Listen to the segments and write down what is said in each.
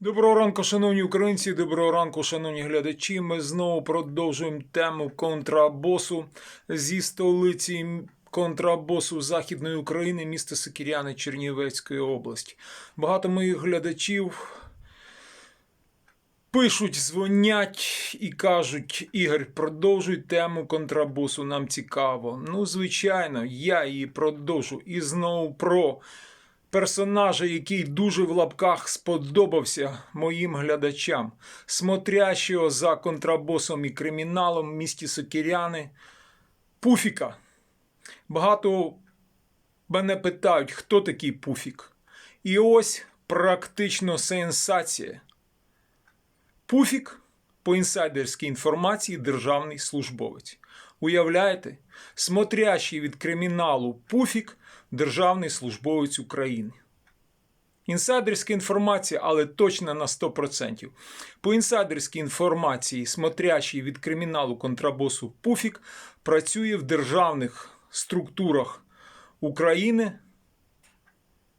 Доброго ранку, шановні українці, доброго ранку, шановні глядачі. Ми знову продовжуємо тему контрабосу зі столиці контрабосу Західної України, міста Сокіряни Чернівецької області. Багато моїх глядачів пишуть, дзвонять і кажуть: Ігор, продовжуй тему контрабосу, нам цікаво. Ну, звичайно, я її продовжу. І знову про персонажа, який дуже в лапках сподобався моїм глядачам, смотрящого за контрабосом і криміналом в місті Сокіряни, Пуфіка. Багато мене питають, хто такий Пуфік. І ось практично сенсація. Пуфік, по інсайдерській інформації, державний службовець. Уявляєте, смотрящий від криміналу Пуфік, державний службовець України. Інсайдерська інформація, але точно на 100%. По інсайдерській інформації, смотрящий від криміналу контрабосу Пуфік працює в державних структурах України,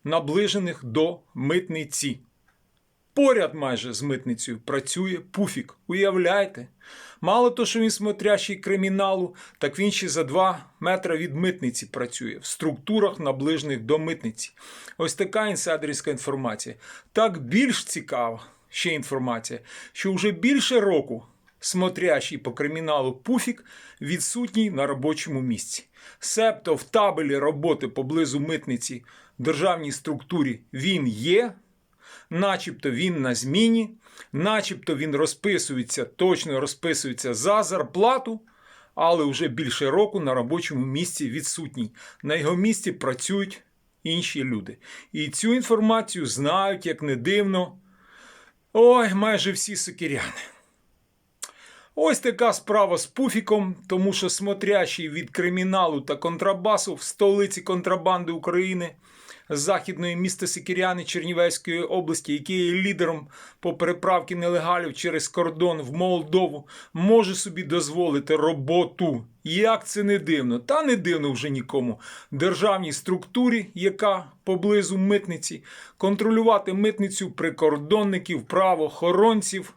наближених до митниці. Поряд майже з митницею працює Пуфік. Уявляєте? Мало то, що він смотрящий криміналу, так він ще за 2 метри від митниці працює в структурах, наближених до митниці. Ось така інсайдерська інформація. Так більш цікава ще інформація, що вже більше року смотрящий по криміналу Пуфік відсутній на робочому місці. Себто в табелі роботи поблизу митниці в державній структурі він є начебто він на зміні, начебто він розписується, точно розписується за зарплату, але вже більше року на робочому місці відсутній. На його місці працюють інші люди. І цю інформацію знають, як не дивно, ой, майже всі сокиряни. Ось така справа з Пуфіком, тому що смотрящий від криміналу та контрабасу в столиці контрабанди України західної міста Сикіряни Чернівецької області, який є лідером по переправці нелегалів через кордон в Молдову, може собі дозволити роботу. Як це не дивно, та не дивно вже нікому. Державній структурі, яка поблизу митниці, контролювати митницю прикордонників, правоохоронців.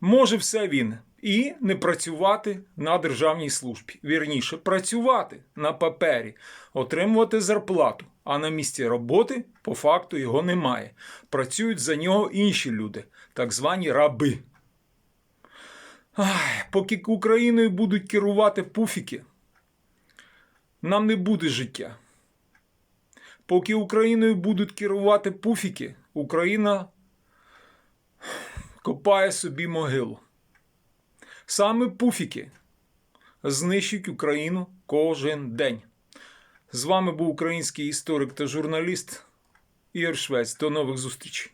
Може все він і не працювати на державній службі. Вірніше, працювати на папері, отримувати зарплату, а на місці роботи по факту його немає. Працюють за нього інші люди, так звані раби. Ай, поки Україною будуть керувати пуфіки, нам не буде життя. Поки Україною будуть керувати пуфіки, Україна копає собі могилу. Саме пуфіки знищують Україну кожен день. З вами був український історик та журналіст Ігор Швець. До нових зустрічей.